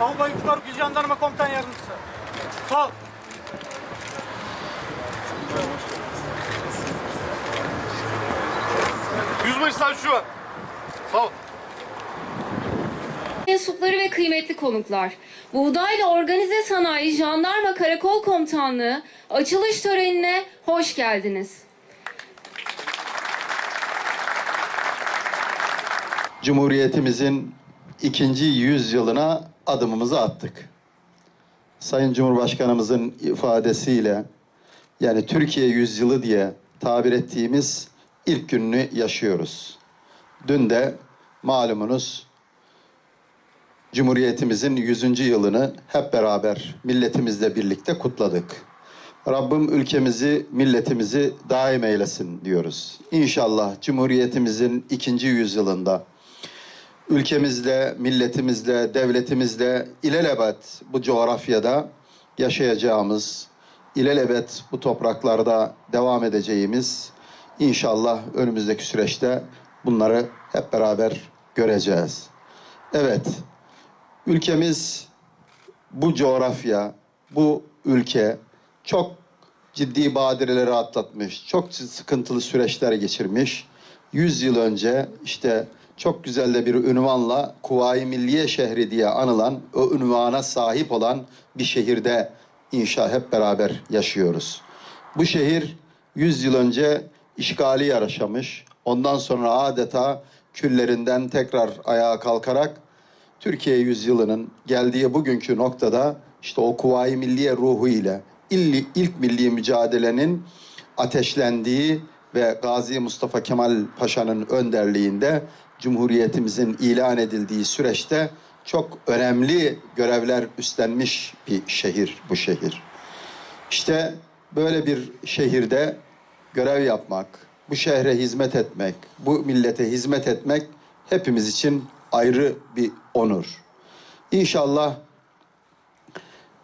Albay Faruk İl Jandarma Komutan Yardımcısı. Sol. Yüzbaşı Selçuk var. Sağ ol. mensupları ve kıymetli konuklar. Buğdaylı Organize Sanayi Jandarma Karakol Komutanlığı açılış törenine hoş geldiniz. Cumhuriyetimizin ikinci yüzyılına adımımızı attık. Sayın Cumhurbaşkanımızın ifadesiyle yani Türkiye yüzyılı diye tabir ettiğimiz ilk gününü yaşıyoruz. Dün de malumunuz Cumhuriyetimizin 100. yılını hep beraber milletimizle birlikte kutladık. Rabbim ülkemizi, milletimizi daim eylesin diyoruz. İnşallah Cumhuriyetimizin ikinci yüzyılında ülkemizle, milletimizle, devletimizle ilelebet bu coğrafyada yaşayacağımız, ilelebet bu topraklarda devam edeceğimiz inşallah önümüzdeki süreçte bunları hep beraber göreceğiz. Evet, ülkemiz bu coğrafya, bu ülke çok ciddi badireleri atlatmış, çok sıkıntılı süreçler geçirmiş. 100 yıl önce işte çok güzel de bir ünvanla Kuvayi Milliye şehri diye anılan o ünvana sahip olan bir şehirde inşa hep beraber yaşıyoruz. Bu şehir 100 yıl önce işgali yaşamış. Ondan sonra adeta küllerinden tekrar ayağa kalkarak Türkiye yüzyılının geldiği bugünkü noktada işte o Kuvayi Milliye ruhu ile ilk milli mücadelenin ateşlendiği ve Gazi Mustafa Kemal Paşa'nın önderliğinde Cumhuriyetimizin ilan edildiği süreçte çok önemli görevler üstlenmiş bir şehir bu şehir. İşte böyle bir şehirde görev yapmak, bu şehre hizmet etmek, bu millete hizmet etmek hepimiz için ayrı bir onur. İnşallah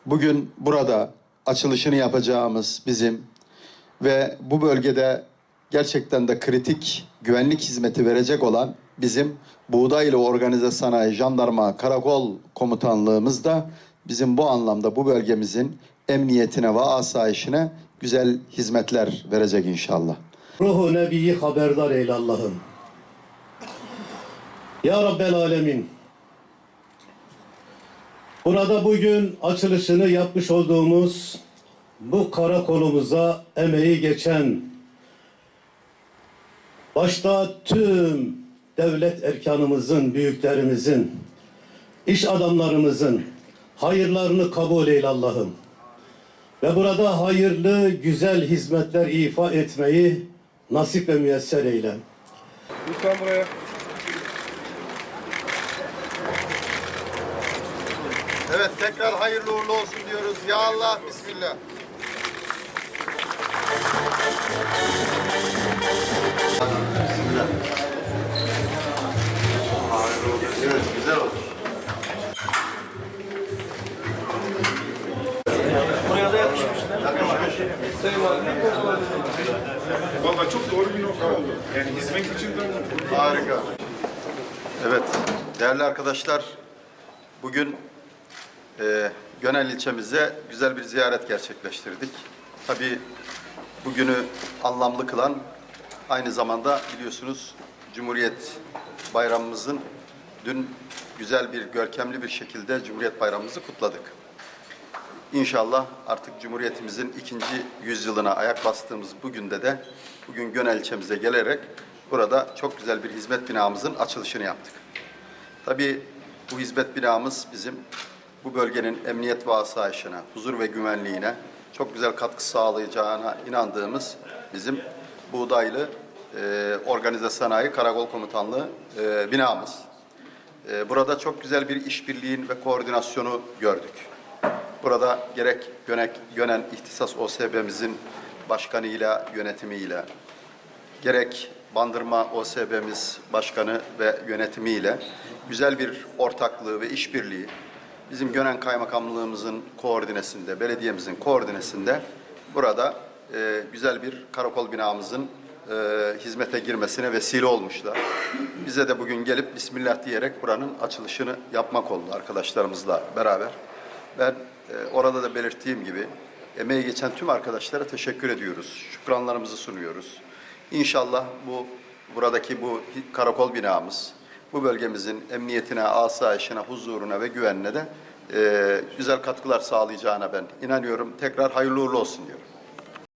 bugün burada açılışını yapacağımız bizim ve bu bölgede gerçekten de kritik güvenlik hizmeti verecek olan bizim Buğdaylı Organize Sanayi Jandarma Karakol Komutanlığımız da bizim bu anlamda bu bölgemizin emniyetine ve asayişine güzel hizmetler verecek inşallah. Ruhu Nebi'yi haberdar eyle Allah'ım. Ya Rabbel Alemin. Burada bugün açılışını yapmış olduğumuz bu karakolumuza emeği geçen başta tüm devlet erkanımızın, büyüklerimizin, iş adamlarımızın hayırlarını kabul eyle Allah'ım. Ve burada hayırlı, güzel hizmetler ifa etmeyi nasip ve müyesser eyle. Lütfen buraya. Evet tekrar hayırlı uğurlu olsun diyoruz. Ya Allah Bismillah. Bismillah. Valla çok doğru bir nokta oldu. Yani hizmet için de Harika. Evet, değerli arkadaşlar, bugün e, Gönel ilçemize güzel bir ziyaret gerçekleştirdik. Tabii bugünü anlamlı kılan aynı zamanda biliyorsunuz Cumhuriyet Bayramımızın dün güzel bir, görkemli bir şekilde Cumhuriyet Bayramımızı kutladık. İnşallah artık Cumhuriyetimizin ikinci yüzyılına ayak bastığımız bu günde de bugün Gönel gelerek burada çok güzel bir hizmet binamızın açılışını yaptık. Tabii bu hizmet binamız bizim bu bölgenin emniyet ve asayişine, huzur ve güvenliğine çok güzel katkı sağlayacağına inandığımız bizim Buğdaylı e, Organize Sanayi Karakol Komutanlığı e, binamız. E, burada çok güzel bir işbirliğin ve koordinasyonu gördük. Burada gerek Gönek, Gönen İhtisas OSB'mizin başkanıyla, yönetimiyle, gerek Bandırma OSB'miz başkanı ve yönetimiyle güzel bir ortaklığı ve işbirliği bizim Gönen Kaymakamlığımızın koordinesinde, belediyemizin koordinesinde burada e, güzel bir karakol binamızın e, hizmete girmesine vesile olmuşlar. Bize de bugün gelip Bismillah diyerek buranın açılışını yapmak oldu arkadaşlarımızla beraber. Ben e, orada da belirttiğim gibi emeği geçen tüm arkadaşlara teşekkür ediyoruz. Şükranlarımızı sunuyoruz. İnşallah bu buradaki bu karakol binamız bu bölgemizin emniyetine, asayişine, huzuruna ve güvenine de e, güzel katkılar sağlayacağına ben inanıyorum. Tekrar hayırlı uğurlu olsun diyorum.